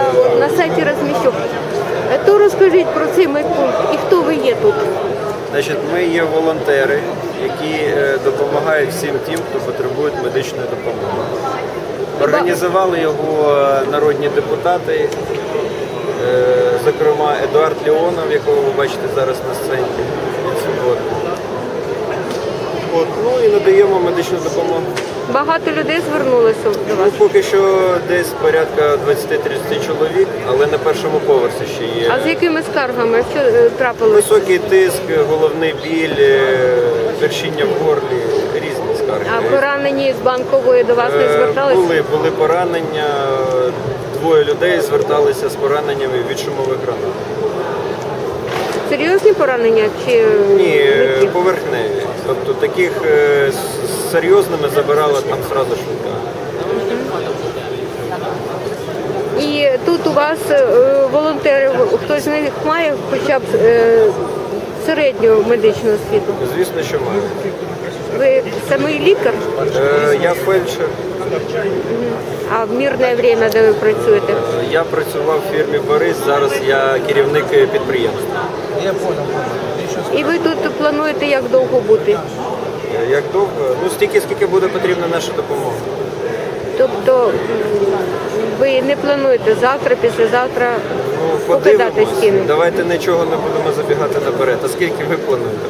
адреса на сайті розміщу. Е, То розкажіть про цей медпункт і хто ви є тут. Значить, ми є волонтери, які е, допомагають всім тим, хто потребує медичної допомоги. Організували його е, народні депутати, зокрема Едуард Леонов, якого ви бачите зараз на сцені. Ну і надаємо медичну допомогу. Багато людей звернулося до Ну, поки що десь порядка 20-30 чоловік, але на першому поверсі ще є. А з якими скаргами? Що е, трапилось? Високий тиск, головний біль, е, першіння в горлі, різні скарги. А поранені з банкової до вас не Е, зверталися? Були, були поранення. Двоє людей зверталися з пораненнями від шумових гранат. Серйозні поранення чи Ні, е, поверхневі. Тобто таких е, з серйозними забирала там зразу швидка. І тут у вас е, волонтери, хтось з них має хоча б е, середню медичну освіту. Звісно, що маю. Ви самий лікар, Е, Я фельдшер. а в мирне время, де ви працюєте? Я працював в фірмі Борис, зараз я керівник підприємства. І ви тут плануєте як довго бути? Е, Як довго? Ну стільки, скільки буде потрібна наша допомога. Тобто ви не плануєте завтра, післязавтра Ну, покидати стіни? Давайте нічого не будемо забігати наперед. А скільки ви плануєте?